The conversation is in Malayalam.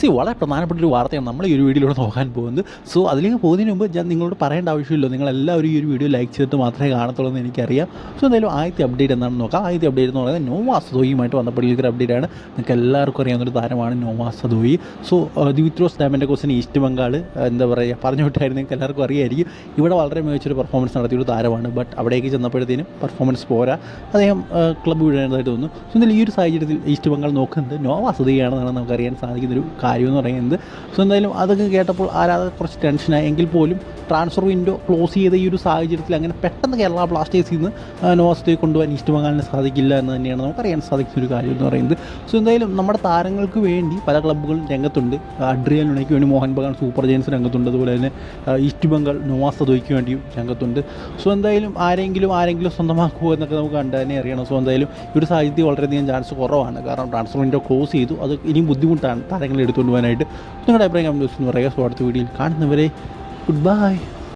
സി വളരെ പ്രധാനപ്പെട്ട ഒരു വാർത്തയാണ് നമ്മൾ ഈ ഒരു വീഡിയോയിലൂടെ നോക്കാൻ പോകുന്നത്. സോ അതിലേക്ക് പോകുന്നതിന് മുമ്പ് ഞാൻ നിങ്ങളോട് പറയേണ്ട ആവശ്യമില്ല. നിങ്ങളെല്ലാവരും ഈ ഒരു വീഡിയോ ലൈക്ക് ചെയ്തിട്ട് മാത്രമേ കാണത്തുള്ളൂ എന്ന് എനിക്കറിയാം. സോ എന്തായാലും ആദ്യത്തെ അപ്ഡേറ്റ് എന്താണെന്ന് നോക്കാം. ആദ്യത്തെ അപ്ഡേറ്റ് എന്ന് പറയുന്നത് നോവാ സദോയിയുമായിട്ട് ബന്ധപ്പെട്ടുള്ള ഒരു അപ്ഡേറ്റ് ആണ്. നിങ്ങൾക്ക് എല്ലാവർക്കും അറിയാവുന്ന ഒരു താരമാണ് നോവാ സദോയി സോ ദിവിത്രോസ് ഡാമിന്റെ ക്വസ്റ്റിന് ഈസ്റ്റ് ബംഗാൾ എന്താ പറയുക പറഞ്ഞു വിട്ടായിരുന്നു. നിങ്ങൾക്ക് എല്ലാവർക്കും അറിയായിരിക്കും. ഇവിടെ വളരെ മികച്ചൊരു പെർഫോമൻസ് നടത്തിയൊരു താരമാണ്. ബട്ട് അവിടേക്ക് ചെന്നപ്പോഴത്തേനും പെർഫോമൻസ് പോരാ. അദ്ദേഹം ക്ലബ്ബ് വിടേണ്ടതായിട്ട് തോന്നുന്നു. സോ എന്തായാലും ഈ ഒരു സാഹചര്യത്തിൽ ഈസ്റ്റ് ബംഗാൾ നോക്കുന്നത് നോവാ സദോയിയാണെന്നാണ് നമുക്കറിയാൻ സാധിക്കുന്നൊരു കാര്യം എന്ന് പറയുന്നത്. സോ എന്തായാലും അതൊക്കെ കേട്ടപ്പോൾ ആരാധകർ കുറച്ച് ടെൻഷനായി എങ്കിൽ പോലും ട്രാൻസ്ഫർ വിൻഡോ ക്ലോസ് ചെയ്ത ഈ ഒരു സാഹചര്യത്തിൽ അങ്ങനെ പെട്ടെന്ന് കേരള ബ്ലാസ്റ്റേഴ്സിൽ നിന്ന് നോവസത്തെ കൊണ്ടുപോകാൻ ഈസ്റ്റ് ബംഗാളിന് സാധിക്കില്ല എന്ന് തന്നെയാണ് നമുക്കറിയാൻ സാധിക്കുന്ന ഒരു കാര്യം എന്ന് പറയുന്നത്. സോ എന്തായാലും നമ്മുടെ താരങ്ങൾക്ക് വേണ്ടി പല ക്ലബ്ബുകളും രംഗത്തുണ്ട്. അഡ്രിയൽ ഉണക്ക് വേണ്ടി മോഹൻ ബഗാൻ സൂപ്പർ ജയൻസ് രംഗത്തുണ്ട്. അതുപോലെ തന്നെ ഈസ്റ്റ് ബംഗാൾ നോവാസ് സദോയ്ക്ക് വേണ്ടിയും രംഗത്തുണ്ട്. സോ എന്തായാലും ആരെങ്കിലും ആരെങ്കിലും സ്വന്തമാക്കുമോ എന്നൊക്കെ നമുക്ക് കണ്ടു തന്നെ അറിയണം. സോ എന്തായാലും ഈ ഒരു സാഹചര്യത്തിൽ വളരെയധികം ചാൻസ് കുറവാണ്. കാരണം ട്രാൻസ്ഫർ വിൻഡോ ക്ലോസ് ചെയ്തു. അത് ഇനിയും ബുദ്ധിമുട്ടാണ് താരങ്ങളെ എടുത്തുകൊണ്ട് പോകാനായിട്ട് നിങ്ങളുടെ അഭിപ്രായം കമന്റ് ബോക്സിൽ പറയുക. സോ അടുത്ത വീഡിയോയിൽ കാണുന്നവരെ ഗുഡ് ബൈ